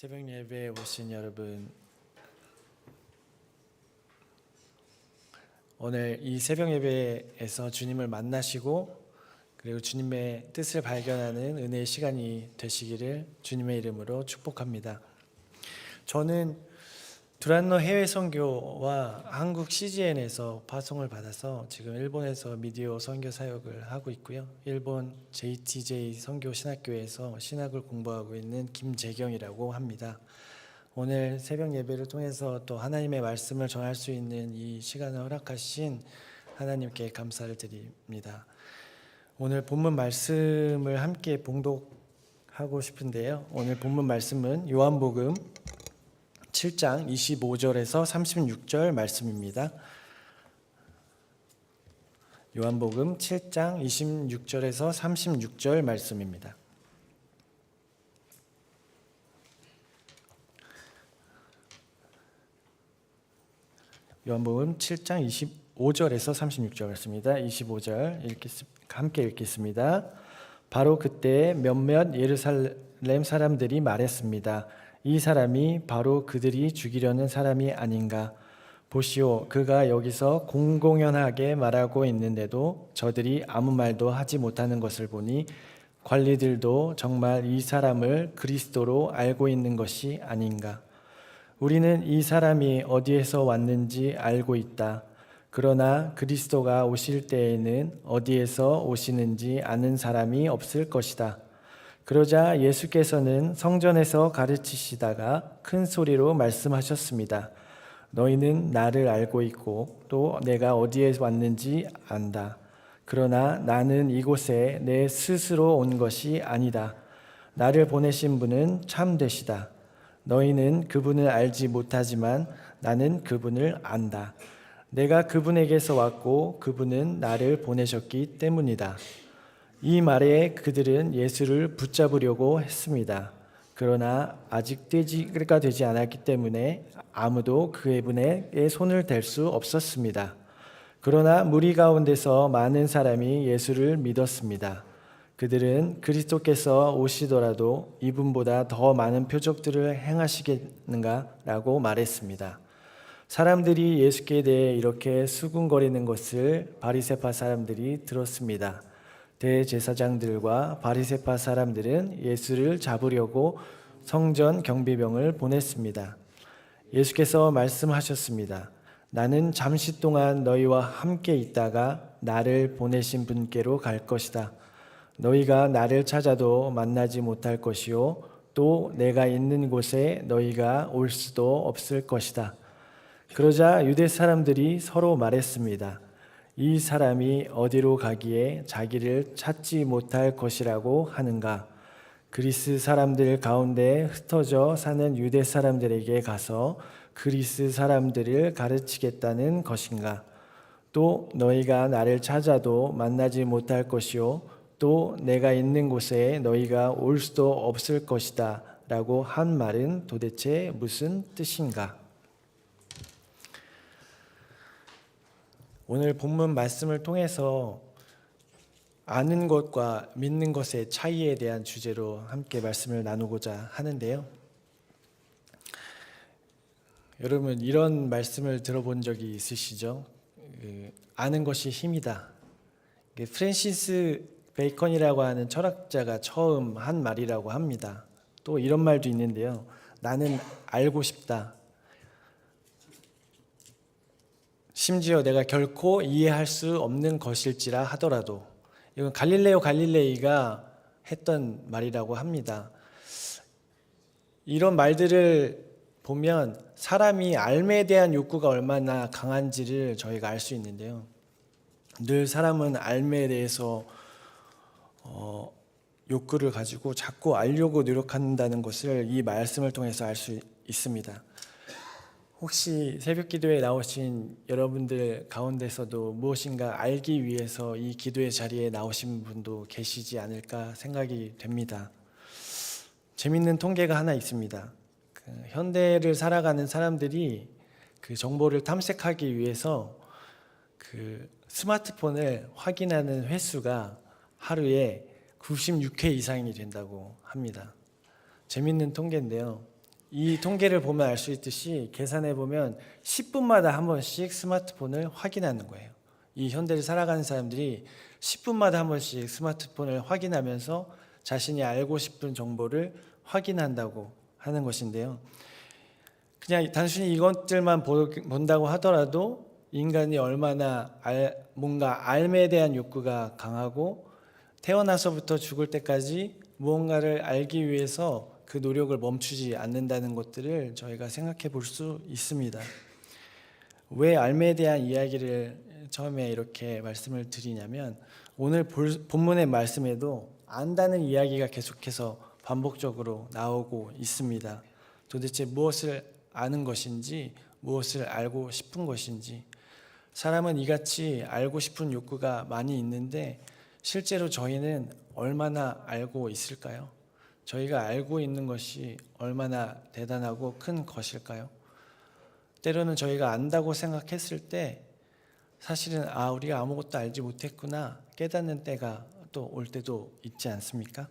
새벽 예배에 오신 여러분 오늘 이 새벽 예배에서 주님을 만나시고 그리고 주님의 뜻을 발견하는 은혜의 시간이 되시기를 주님의 이름으로 축복합니다. 저는 두란노 해외 선교와 한국 CGN에서 파송을 받아서 지금 일본에서 미디어 선교 사역을 하고 있고요. 일본 JTJ 선교 신학교에서 신학을 공부하고 있는 김재경이라고 합니다. 오늘 새벽 예배를 통해서 또 하나님의 말씀을 전할 수 있는 이 시간을 허락하신 하나님께 감사를 드립니다. 오늘 본문 말씀을 함께 봉독하고 싶은데요. 오늘 본문 말씀은 요한복음 7장 25절에서 36절 말씀입니다. 요한복음 7장 26절에서 36절 말씀입니다. 요한복음 7장 25절에서 36절 말씀입니다. 25절 읽겠, 함께 읽겠습니다. 바로 그때 몇몇 예루살렘 사람들이 말했습니다. 이 사람이 바로 그들이 죽이려는 사람이 아닌가? 보시오, 그가 여기서 공공연하게 말하고 있는데도 저들이 아무 말도 하지 못하는 것을 보니 관리들도 정말 이 사람을 그리스도로 알고 있는 것이 아닌가? 우리는 이 사람이 어디에서 왔는지 알고 있다. 그러나 그리스도가 오실 때에는 어디에서 오시는지 아는 사람이 없을 것이다. 그러자 예수께서는 성전에서 가르치시다가 큰 소리로 말씀하셨습니다. 너희는 나를 알고 있고 또 내가 어디에 왔는지 안다. 그러나 나는 이곳에 내 스스로 온 것이 아니다. 나를 보내신 분은 참되시다. 너희는 그분을 알지 못하지만 나는 그분을 안다. 내가 그분에게서 왔고 그분은 나를 보내셨기 때문이다. 이 말에 그들은 예수를 붙잡으려고 했습니다. 그러나 아직 때가 되지 않았기 때문에 아무도 그분에 손을 댈 수 없었습니다. 그러나 무리 가운데서 많은 사람이 예수를 믿었습니다. 그들은 그리스도께서 오시더라도 이분보다 더 많은 표적들을 행하시겠는가라고 말했습니다. 사람들이 예수께 대해 이렇게 수군거리는 것을 바리새파 사람들이 들었습니다. 대제사장들과 바리새파 사람들은 예수를 잡으려고 성전 경비병을 보냈습니다. 예수께서 말씀하셨습니다. 나는 잠시 동안 너희와 함께 있다가 나를 보내신 분께로 갈 것이다. 너희가 나를 찾아도 만나지 못할 것이요 또 내가 있는 곳에 너희가 올 수도 없을 것이다. 그러자 유대 사람들이 서로 말했습니다. 이 사람이 어디로 가기에 자기를 찾지 못할 것이라고 하는가? 그리스 사람들 가운데 흩어져 사는 유대 사람들에게 가서 그리스 사람들을 가르치겠다는 것인가? 또 너희가 나를 찾아도 만나지 못할 것이요 또 내가 있는 곳에 너희가 올 수도 없을 것이다 라고 한 말은 도대체 무슨 뜻인가? 오늘 본문 말씀을 통해서 아는 것과 믿는 것의 차이에 대한 주제로 함께 말씀을 나누고자 하는데요. 여러분 이런 말씀을 들어본 적이 있으시죠? 그, 아는 것이 힘이다. 프랜시스 베이컨이라고 하는 철학자가 처음 한 말이라고 합니다. 또 이런 말도 있는데요. 나는 알고 싶다. 심지어 내가 결코 이해할 수 없는 것일지라 하더라도 이건 갈릴레오 갈릴레이가 했던 말이라고 합니다. 이런 말들을 보면 사람이 알에 대한 욕구가 얼마나 강한지를 저희가 알 수 있는데요. 늘 사람은 알에 대해서 어, 욕구를 가지고 자꾸 알려고 노력한다는 것을 이 말씀을 통해서 알 수 있습니다. 혹시 새벽 기도에 나오신 여러분들 가운데서도 무엇인가 알기 위해서 이 기도의 자리에 나오신 분도 계시지 않을까 생각이 됩니다. 재밌는 통계가 하나 있습니다. 그 현대를 살아가는 사람들이 그 정보를 탐색하기 위해서 그 스마트폰을 확인하는 횟수가 하루에 96회 이상이 된다고 합니다. 재밌는 통계인데요. 이 통계를 보면 알 수 있듯이 계산해 보면 10분마다 한 번씩 스마트폰을 확인하는 거예요. 이 현대를 살아가는 사람들이 10분마다 한 번씩 스마트폰을 확인하면서 자신이 알고 싶은 정보를 확인한다고 하는 것인데요. 그냥 단순히 이것들만 보- 본다고 하더라도 인간이 얼마나 알, 뭔가 알에 대한 욕구가 강하고 태어나서부터 죽을 때까지 무언가를 알기 위해서 그 노력을 멈추지 않는다는 것들을 저희가 생각해 볼 수 있습니다. 왜 알에 대한 이야기를 처음에 이렇게 말씀을 드리냐면 오늘 볼- 본문의 말씀에도 안다는 이야기가 계속해서 반복적으로 나오고 있습니다. 도대체 무엇을 아는 것인지 무엇을 알고 싶은 것인지 사람은 이같이 알고 싶은 욕구가 많이 있는데 실제로 저희는 얼마나 알고 있을까요? 저희가 알고 있는 것이 얼마나 대단하고 큰 것일까요? 때로는 저희가 안다고 생각했을 때 사실은 아 우리가 아무것도 알지 못했구나 깨닫는 때가 또 올 때도 있지 않습니까?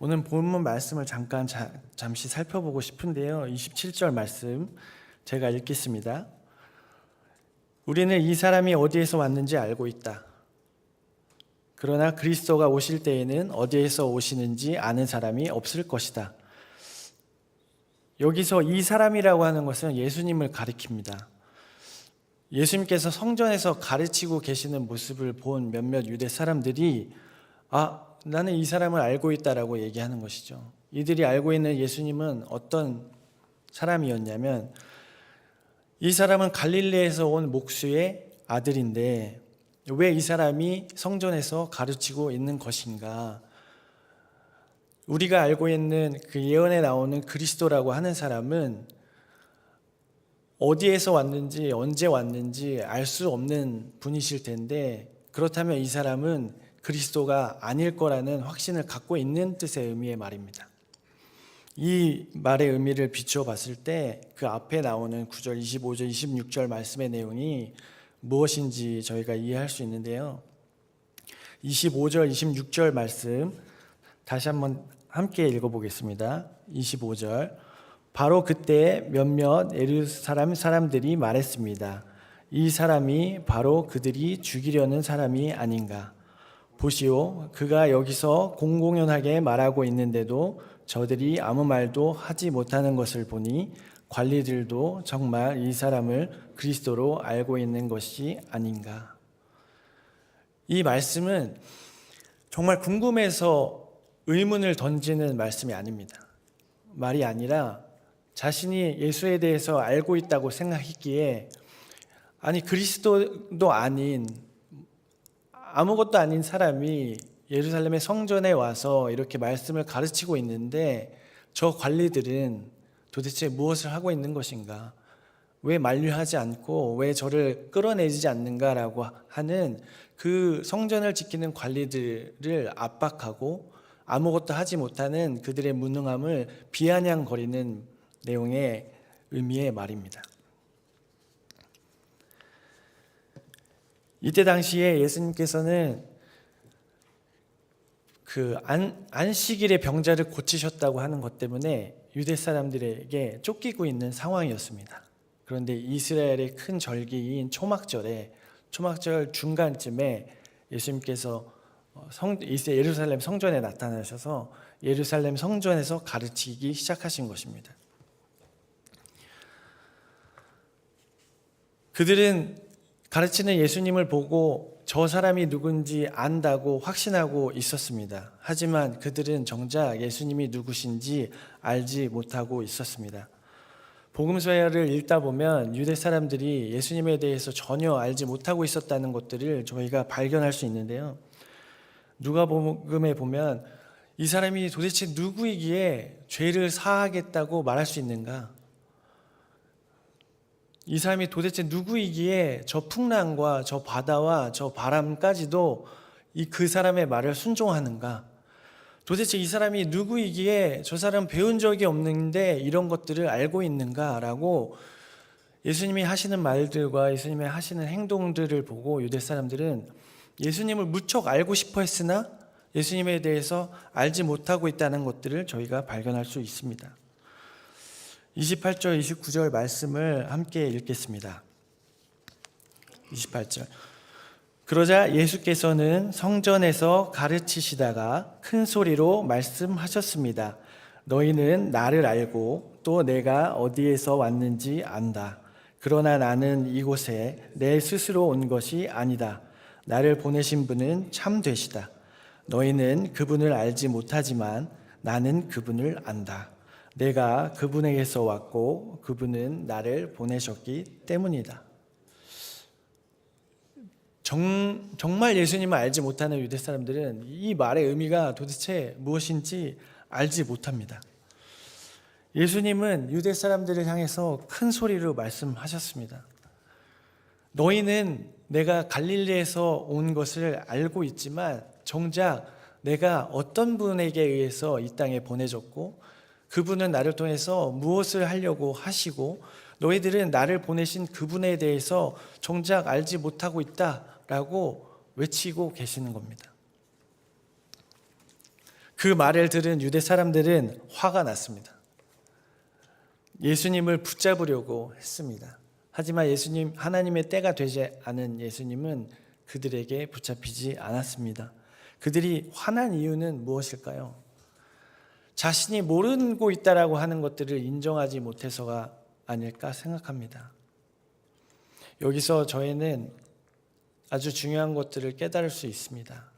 오늘 본문 말씀을 잠깐 자- 잠시 살펴보고 싶은데요. 27절 말씀 제가 읽겠습니다. 우리는 이 사람이 어디에서 왔는지 알고 있다. 그러나 그리스도가 오실 때에는 어디에서 오시는지 아는 사람이 없을 것이다. 여기서 이 사람이라고 하는 것은 예수님을 가리킵니다. 예수님께서 성전에서 가르치고 계시는 모습을 본 몇몇 유대 사람들이 아, 나는 이 사람을 알고 있다라고 얘기하는 것이죠. 이들이 알고 있는 예수님은 어떤 사람이었냐면 이 사람은 갈릴리에서 온 목수의 아들인데 왜 이 사람이 성전에서 가르치고 있는 것인가? 우리가 알고 있는 그 예언에 나오는 그리스도라고 하는 사람은 어디에서 왔는지 언제 왔는지 알 수 없는 분이실 텐데 그렇다면 이 사람은 그리스도가 아닐 거라는 확신을 갖고 있는 뜻의 의미의 말입니다. 이 말의 의미를 비추어 봤을 때 그 앞에 나오는 9절, 25절, 26절 말씀의 내용이 무엇인지 저희가 이해할 수 있는데요. 25절, 26절 말씀 다시 한번 함께 읽어보겠습니다. 25절. 바로 그때 몇몇 예루살렘 사람들이 말했습니다. 이 사람이 바로 그들이 죽이려는 사람이 아닌가. 보시오, 그가 여기서 공공연하게 말하고 있는데도 저들이 아무 말도 하지 못하는 것을 보니 관리들도 정말 이 사람을 그리스도로 알고 있는 것이 아닌가. 이 말씀은 정말 궁금해서 의문을 던지는 말씀이 아닙니다. 말이 아니라 자신이 예수에 대해서 알고 있다고 생각했기에 아니 그리스도도 아닌 아무것도 아닌 사람이 예루살렘의 성전에 와서 이렇게 말씀을 가르치고 있는데 저 관리들은 도대체 무엇을 하고 있는 것인가? 왜 만류하지 않고 왜 저를 끌어내지 않는가라고 하는 그 성전을 지키는 관리들을 압박하고 아무것도 하지 못하는 그들의 무능함을 비아냥거리는 내용의 의미의 말입니다. 이때 당시에 예수님께서는 그 안, 안식일의 병자를 고치셨다고 하는 것 때문에 유대 사람들에게 쫓기고 있는 상황이었습니다. 그런데 이스라엘의 큰 절기인 초막절에 초막절 중간쯤에 예수님께서 어, 성, 예루살렘 성전에 나타나셔서 예루살렘 성전에서 가르치기 시작하신 것입니다. 그들은 가르치는 예수님을 보고 저 사람이 누군지 안다고 확신하고 있었습니다. 하지만 그들은 정작 예수님이 누구신지 알지 못하고 있었습니다. 복음서를 읽다 보면 유대 사람들이 예수님에 대해서 전혀 알지 못하고 있었다는 것들을 저희가 발견할 수 있는데요. 누가복음에 보면 이 사람이 도대체 누구이기에 죄를 사하겠다고 말할 수 있는가? 이 사람이 도대체 누구이기에 저 풍랑과 저 바다와 저 바람까지도 이 그 사람의 말을 순종하는가? 도대체 이 사람이 누구이기에 저 사람 배운 적이 없는데 이런 것들을 알고 있는가라고 예수님이 하시는 말들과 예수님이 하시는 행동들을 보고 유대 사람들은 예수님을 무척 알고 싶어 했으나 예수님에 대해서 알지 못하고 있다는 것들을 저희가 발견할 수 있습니다. 28절, 29절 말씀을 함께 읽겠습니다. 28절. 그러자 예수께서는 성전에서 가르치시다가 큰 소리로 말씀하셨습니다. 너희는 나를 알고 또 내가 어디에서 왔는지 안다. 그러나 나는 이곳에 내 스스로 온 것이 아니다. 나를 보내신 분은 참 되시다. 너희는 그분을 알지 못하지만 나는 그분을 안다. 내가 그분에게서 왔고 그분은 나를 보내셨기 때문이다. 정, 정말 예수님을 알지 못하는 유대 사람들은 이 말의 의미가 도대체 무엇인지 알지 못합니다. 예수님은 유대 사람들을 향해서 큰 소리로 말씀하셨습니다. 너희는 내가 갈릴리에서 온 것을 알고 있지만 정작 내가 어떤 분에게 의해서 이 땅에 보내졌고 그분은 나를 통해서 무엇을 하려고 하시고 너희들은 나를 보내신 그분에 대해서 정작 알지 못하고 있다라고 외치고 계시는 겁니다. 그 말을 들은 유대 사람들은 화가 났습니다. 예수님을 붙잡으려고 했습니다. 하지만 예수님, 하나님의 때가 되지 않은 예수님은 그들에게 붙잡히지 않았습니다. 그들이 화난 이유는 무엇일까요? 자신이 모르고 있다라고 하는 것들을 인정하지 못해서가 아닐까 생각합니다. 여기서 저희는 아주 중요한 것들을 깨달을 수 있습니다.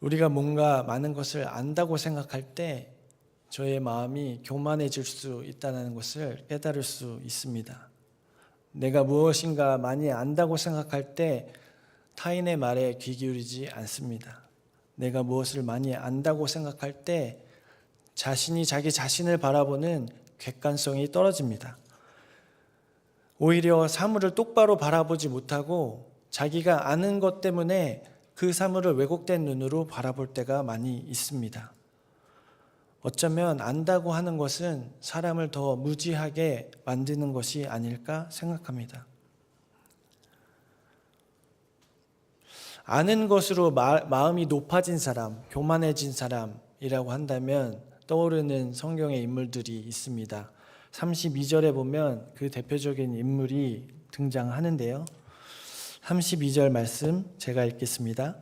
우리가 뭔가 많은 것을 안다고 생각할 때 저의 마음이 교만해질 수 있다는 것을 깨달을 수 있습니다. 내가 무엇인가 많이 안다고 생각할 때 타인의 말에 귀 기울이지 않습니다. 내가 무엇을 많이 안다고 생각할 때 자신이 자기 자신을 바라보는 객관성이 떨어집니다. 오히려 사물을 똑바로 바라보지 못하고 자기가 아는 것 때문에 그 사물을 왜곡된 눈으로 바라볼 때가 많이 있습니다. 어쩌면 안다고 하는 것은 사람을 더 무지하게 만드는 것이 아닐까 생각합니다. 아는 것으로 마, 마음이 높아진 사람, 교만해진 사람이라고 한다면 떠오르는 성경의 인물들이 있습니다. 32절에 보면 그 대표적인 인물이 등장하는데요. 32절 말씀 제가 읽겠습니다.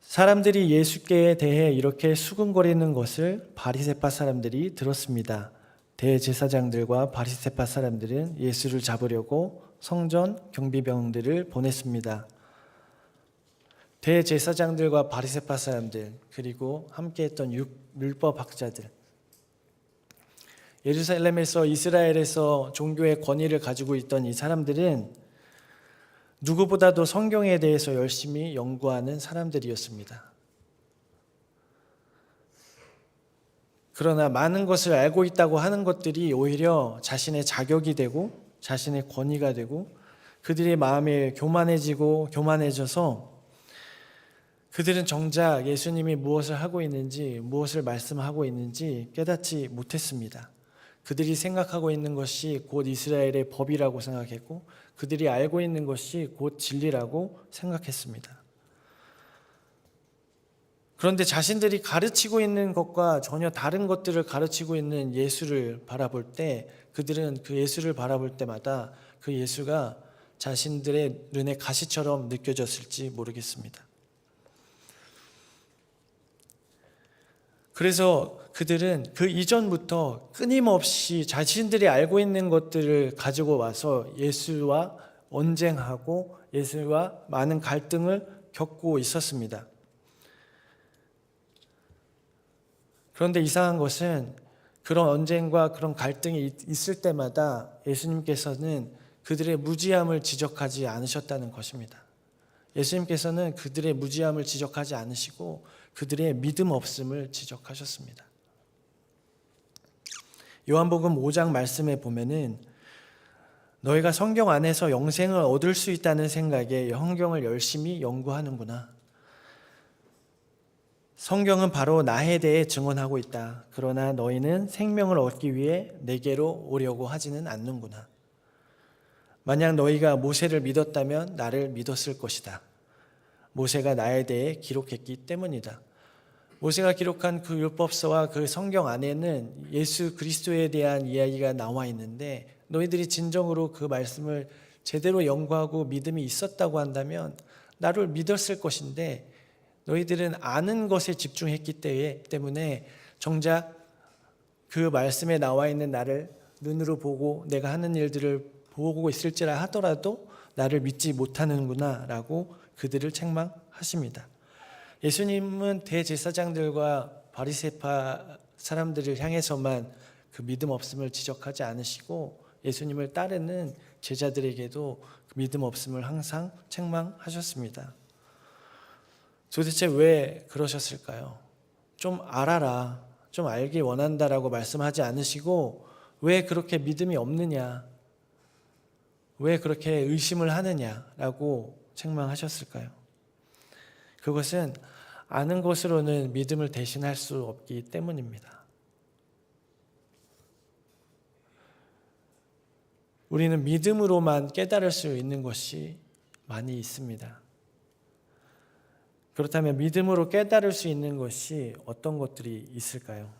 사람들이 예수께 대해 이렇게 수군거리는 것을 바리새파 사람들이 들었습니다. 대제사장들과 바리새파 사람들은 예수를 잡으려고 성전 경비병들을 보냈습니다. 대제사장들과 바리새파 사람들 그리고 함께했던 율법 학자들 예루살렘에서 이스라엘에서 종교의 권위를 가지고 있던 이 사람들은 누구보다도 성경에 대해서 열심히 연구하는 사람들이었습니다. 그러나 많은 것을 알고 있다고 하는 것들이 오히려 자신의 자격이 되고 자신의 권위가 되고 그들의 마음이 교만해지고 교만해져서 그들은 정작 예수님이 무엇을 하고 있는지 무엇을 말씀하고 있는지 깨닫지 못했습니다. 그들이 생각하고 있는 것이 곧 이스라엘의 법이라고 생각했고 그들이 알고 있는 것이 곧 진리라고 생각했습니다. 그런데 자신들이 가르치고 있는 것과 전혀 다른 것들을 가르치고 있는 예수를 바라볼 때 그들은 그 예수를 바라볼 때마다 그 예수가 자신들의 눈에 가시처럼 느껴졌을지 모르겠습니다. 그래서 그들은 그 이전부터 끊임없이 자신들이 알고 있는 것들을 가지고 와서 예수와 언쟁하고 예수와 많은 갈등을 겪고 있었습니다. 그런데 이상한 것은 그런 언쟁과 그런 갈등이 있을 때마다 예수님께서는 그들의 무지함을 지적하지 않으셨다는 것입니다. 예수님께서는 그들의 무지함을 지적하지 않으시고 그들의 믿음 없음을 지적하셨습니다. 요한복음 5장 말씀에 보면은 너희가 성경 안에서 영생을 얻을 수 있다는 생각에 성경을 열심히 연구하는구나. 성경은 바로 나에 대해 증언하고 있다. 그러나 너희는 생명을 얻기 위해 내게로 오려고 하지는 않는구나. 만약 너희가 모세를 믿었다면 나를 믿었을 것이다. 모세가 나에 대해 기록했기 때문이다. 모세가 기록한 그 율법서와 그 성경 안에는 예수 그리스도에 대한 이야기가 나와 있는데 너희들이 진정으로 그 말씀을 제대로 연구하고 믿음이 있었다고 한다면 나를 믿었을 것인데 너희들은 아는 것에 집중했기 때- 때문에 정작 그 말씀에 나와 있는 나를 눈으로 보고 내가 하는 일들을 보고 있을지라 하더라도 나를 믿지 못하는구나 라고 그들을 책망하십니다. 예수님은 대제사장들과 바리새파 사람들을 향해서만 그 믿음 없음을 지적하지 않으시고 예수님을 따르는 제자들에게도 그 믿음 없음을 항상 책망하셨습니다. 도대체 왜 그러셨을까요? 좀 알아라, 좀 알길 원한다라고 말씀하지 않으시고 왜 그렇게 믿음이 없느냐, 왜 그렇게 의심을 하느냐라고 책망하셨을까요? 그것은 아는 것으로는 믿음을 대신할 수 없기 때문입니다. 우리는 믿음으로만 깨달을 수 있는 것이 많이 있습니다. 그렇다면 믿음으로 깨달을 수 있는 것이 어떤 것들이 있을까요?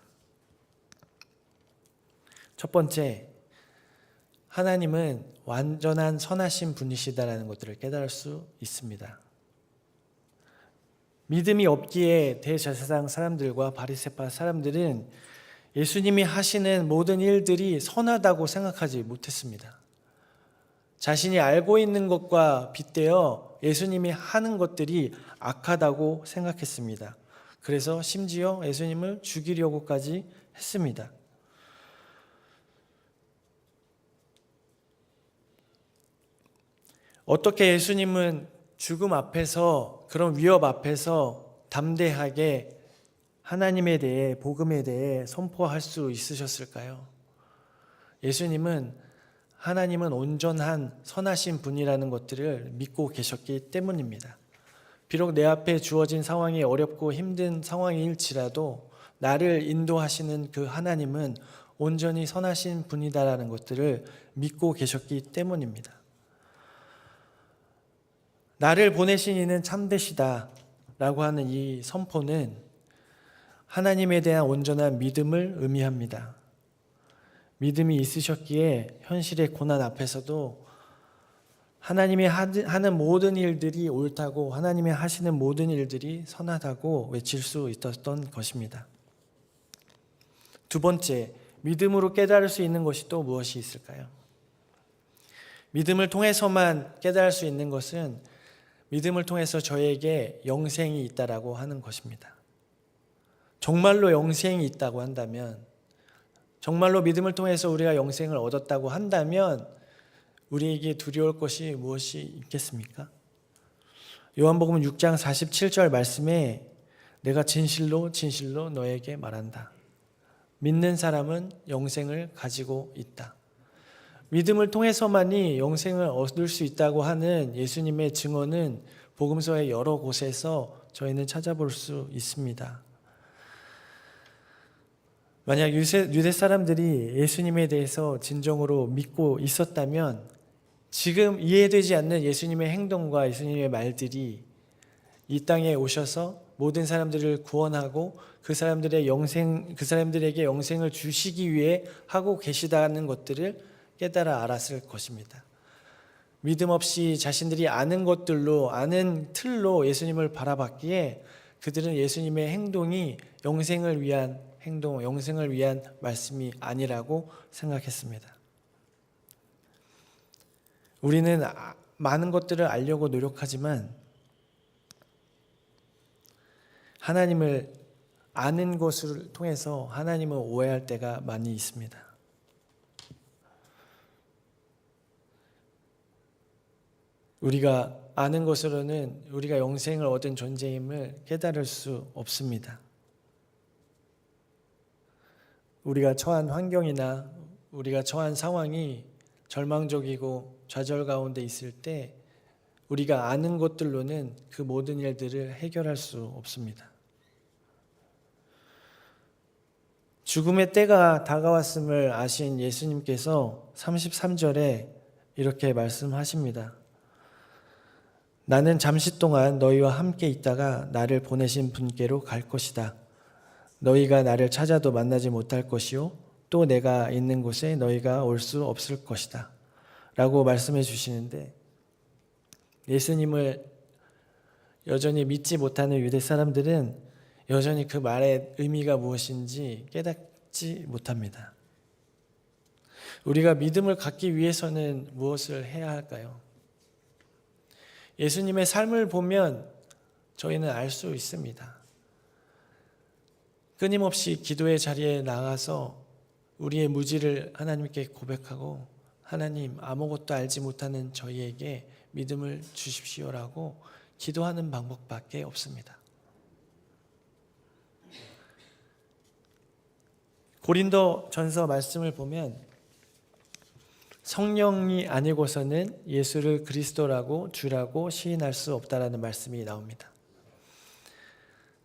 첫 번째, 하나님은 완전한 선하신 분이시다라는 것들을 깨달을 수 있습니다. 믿음이 없기에 대제사장 사람들과 바리새파 사람들은 예수님이 하시는 모든 일들이 선하다고 생각하지 못했습니다. 자신이 알고 있는 것과 빗대어 예수님이 하는 것들이 악하다고 생각했습니다. 그래서 심지어 예수님을 죽이려고까지 했습니다. 어떻게 예수님은 죽음 앞에서 그런 위협 앞에서 담대하게 하나님에 대해 복음에 대해 선포할 수 있으셨을까요? 예수님은 하나님은 온전한 선하신 분이라는 것들을 믿고 계셨기 때문입니다. 비록 내 앞에 주어진 상황이 어렵고 힘든 상황일지라도 나를 인도하시는 그 하나님은 온전히 선하신 분이다라는 것들을 믿고 계셨기 때문입니다. 나를 보내신 이는 참되시다 라고 하는 이 선포는 하나님에 대한 온전한 믿음을 의미합니다. 믿음이 있으셨기에 현실의 고난 앞에서도 하나님이 하는 모든 일들이 옳다고 하나님이 하시는 모든 일들이 선하다고 외칠 수 있었던 것입니다. 두 번째, 믿음으로 깨달을 수 있는 것이 또 무엇이 있을까요? 믿음을 통해서만 깨달을 수 있는 것은 믿음을 통해서 저에게 영생이 있다라고 하는 것입니다. 정말로 영생이 있다고 한다면 정말로 믿음을 통해서 우리가 영생을 얻었다고 한다면 우리에게 두려울 것이 무엇이 있겠습니까? 요한복음 6장 47절 말씀에 내가 진실로 진실로 너에게 말한다. 믿는 사람은 영생을 가지고 있다. 믿음을 통해서만이 영생을 얻을 수 있다고 하는 예수님의 증언은 복음서의 여러 곳에서 저희는 찾아볼 수 있습니다. 만약 유대, 유대 사람들이 예수님에 대해서 진정으로 믿고 있었다면 지금 이해되지 않는 예수님의 행동과 예수님의 말들이 이 땅에 오셔서 모든 사람들을 구원하고 그 사람들의 영생 그 사람들에게 영생을 주시기 위해 하고 계시다는 것들을 깨달아 알았을 것입니다. 믿음 없이 자신들이 아는 것들로 아는 틀로 예수님을 바라봤기에 그들은 예수님의 행동이 영생을 위한 행동, 영생을 위한 말씀이 아니라고 생각했습니다. 우리는 아- 많은 것들을 알려고 노력하지만 하나님을 아는 것을 통해서 하나님을 오해할 때가 많이 있습니다. 우리가 아는 것으로는 우리가 영생을 얻은 존재임을 깨달을 수 없습니다. 우리가 처한 환경이나 우리가 처한 상황이 절망적이고 좌절 가운데 있을 때 우리가 아는 것들로는 그 모든 일들을 해결할 수 없습니다. 죽음의 때가 다가왔음을 아신 예수님께서 33절에 이렇게 말씀하십니다. 나는 잠시 동안 너희와 함께 있다가 나를 보내신 분께로 갈 것이다. 너희가 나를 찾아도 만나지 못할 것이요 또 내가 있는 곳에 너희가 올 수 없을 것이다. 라고 말씀해 주시는데 예수님을 여전히 믿지 못하는 유대 사람들은 여전히 그 말의 의미가 무엇인지 깨닫지 못합니다. 우리가 믿음을 갖기 위해서는 무엇을 해야 할까요? 예수님의 삶을 보면 저희는 알 수 있습니다. 끊임없이 기도의 자리에 나가서 우리의 무지를 하나님께 고백하고 하나님 아무것도 알지 못하는 저희에게 믿음을 주십시오라고 기도하는 방법밖에 없습니다. 고린도 전서 말씀을 보면 성령이 아니고서는 예수를 그리스도라고 주라고 시인할 수 없다라는 말씀이 나옵니다.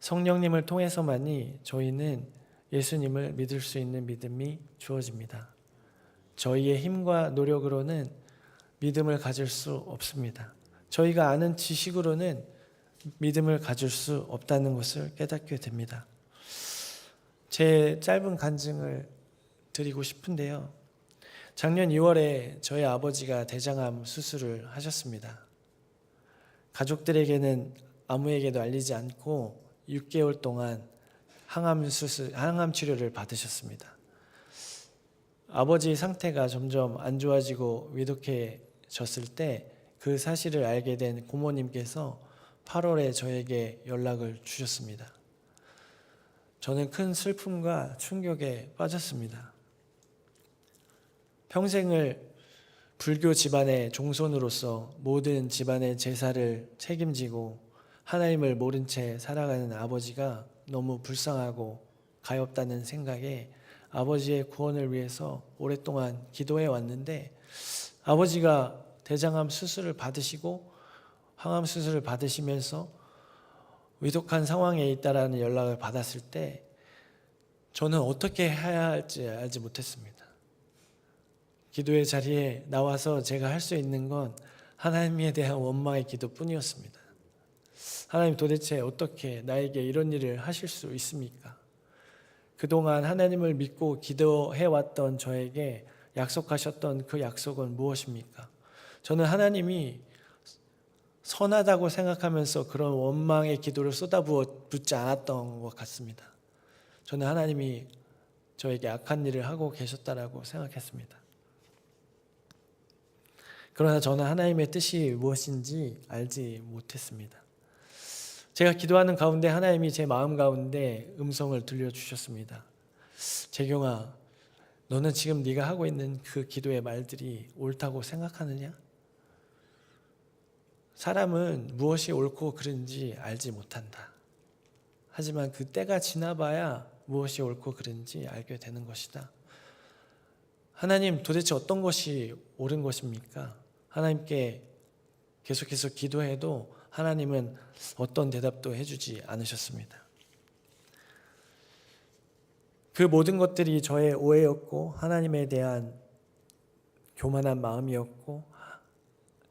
성령님을 통해서만이 저희는 예수님을 믿을 수 있는 믿음이 주어집니다. 저희의 힘과 노력으로는 믿음을 가질 수 없습니다. 저희가 아는 지식으로는 믿음을 가질 수 없다는 것을 깨닫게 됩니다. 제 짧은 간증을 드리고 싶은데요. 작년 2월에 저희 아버지가 대장암 수술을 하셨습니다. 가족들에게는 아무에게도 알리지 않고 6개월 동안 항암 수술, 항암 치료를 받으셨습니다. 아버지 상태가 점점 안 좋아지고 위독해졌을 때 그 사실을 알게 된 고모님께서 8월에 저에게 연락을 주셨습니다. 저는 큰 슬픔과 충격에 빠졌습니다. 평생을 불교 집안의 종손으로서 모든 집안의 제사를 책임지고 하나님을 모른 채 살아가는 아버지가 너무 불쌍하고 가엾다는 생각에 아버지의 구원을 위해서 오랫동안 기도해 왔는데 아버지가 대장암 수술을 받으시고 항암 수술을 받으시면서 위독한 상황에 있다라는 연락을 받았을 때 저는 어떻게 해야 할지 알지 못했습니다. 기도의 자리에 나와서 제가 할 수 있는 건 하나님에 대한 원망의 기도뿐이었습니다. 하나님 도대체 어떻게 나에게 이런 일을 하실 수 있습니까? 그동안 하나님을 믿고 기도해 왔던 저에게 약속하셨던 그 약속은 무엇입니까? 저는 하나님이 선하다고 생각하면서 그런 원망의 기도를 쏟아붓지 않았던 것 같습니다. 저는 하나님이 저에게 악한 일을 하고 계셨다라고 생각했습니다. 그러나 저는 하나님의 뜻이 무엇인지 알지 못했습니다. 제가 기도하는 가운데 하나님이 제 마음 가운데 음성을 들려주셨습니다. 재경아, 너는 지금 네가 하고 있는 그 기도의 말들이 옳다고 생각하느냐? 사람은 무엇이 옳고 그른지 알지 못한다. 하지만 그 때가 지나봐야 무엇이 옳고 그른지 알게 되는 것이다. 하나님 도대체 어떤 것이 옳은 것입니까? 하나님께 계속해서 기도해도 하나님은 어떤 대답도 해주지 않으셨습니다. 그 모든 것들이 저의 오해였고 하나님에 대한 교만한 마음이었고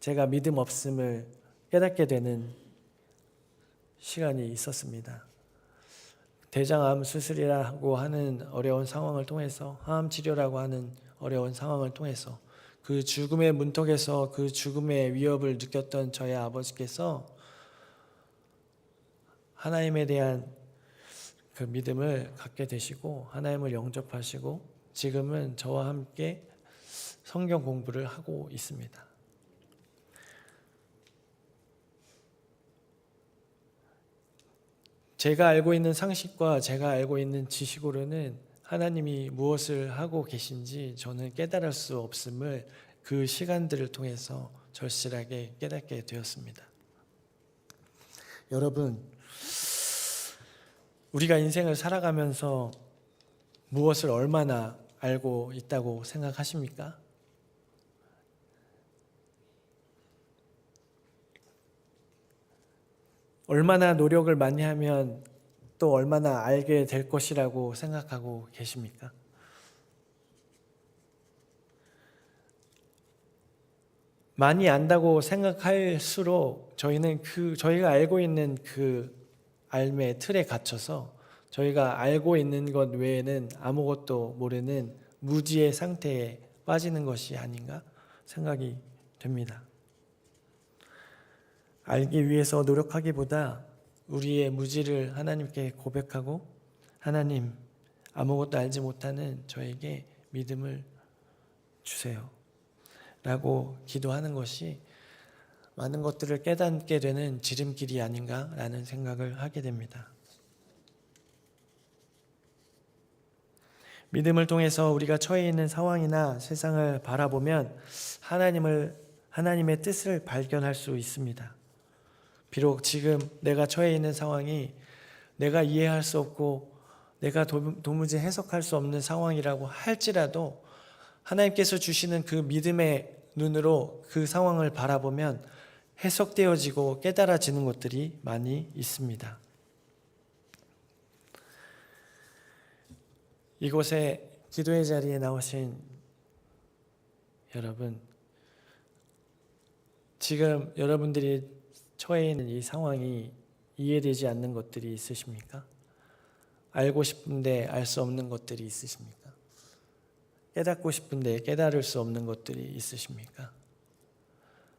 제가 믿음 없음을 깨닫게 되는 시간이 있었습니다. 대장암 수술이라고 하는 어려운 상황을 통해서 항암 치료라고 하는 어려운 상황을 통해서 그 죽음의 문턱에서 그 죽음의 위협을 느꼈던 저의 아버지께서 하나님에 대한 그 믿음을 갖게 되시고 하나님을 영접하시고 지금은 저와 함께 성경 공부를 하고 있습니다. 제가 알고 있는 상식과 제가 알고 있는 지식으로는 하나님이 무엇을 하고 계신지 저는 깨달을 수 없음을 그 시간들을 통해서 절실하게 깨닫게 되었습니다. 여러분, 우리가 인생을 살아가면서 무엇을 얼마나 알고 있다고 생각하십니까? 얼마나 노력을 많이 하면 또 얼마나 알게 될 것이라고 생각하고 계십니까? 많이 안다고 생각할수록 저희는 그 저희가 알고 있는 그 알매 틀에 갇혀서 저희가 알고 있는 것 외에는 아무것도 모르는 무지의 상태에 빠지는 것이 아닌가 생각이 됩니다. 알기 위해서 노력하기보다 우리의 무지를 하나님께 고백하고 하나님 아무것도 알지 못하는 저에게 믿음을 주세요. 라고 기도하는 것이 많은 것들을 깨닫게 되는 지름길이 아닌가라는 생각을 하게 됩니다. 믿음을 통해서 우리가 처해 있는 상황이나 세상을 바라보면 하나님을 하나님의 뜻을 발견할 수 있습니다. 비록 지금 내가 처해 있는 상황이 내가 이해할 수 없고 내가 도- 도무지 해석할 수 없는 상황이라고 할지라도 하나님께서 주시는 그 믿음의 눈으로 그 상황을 바라보면 해석되어지고 깨달아지는 것들이 많이 있습니다. 이곳에 기도의 자리에 나오신 여러분, 지금 여러분들이 처해 있는 이 상황이 이해되지 않는 것들이 있으십니까? 알고 싶은데 알 수 없는 것들이 있으십니까? 깨닫고 싶은데 깨달을 수 없는 것들이 있으십니까?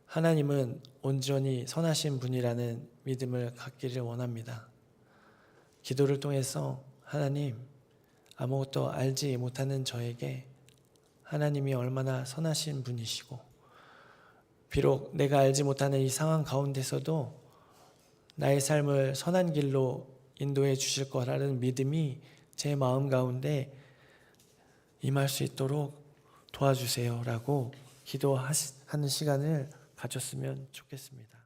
하나님은 온전히 선하신 분이라는 믿음을 갖기를 원합니다. 기도를 통해서 하나님 아무것도 알지 못하는 저에게 하나님이 얼마나 선하신 분이시고 비록 내가 알지 못하는 이 상황 가운데서도 나의 삶을 선한 길로 인도해 주실 거라는 믿음이 제 마음 가운데 임할 수 있도록 도와주세요라고 기도하는 시간을 가졌으면 좋겠습니다.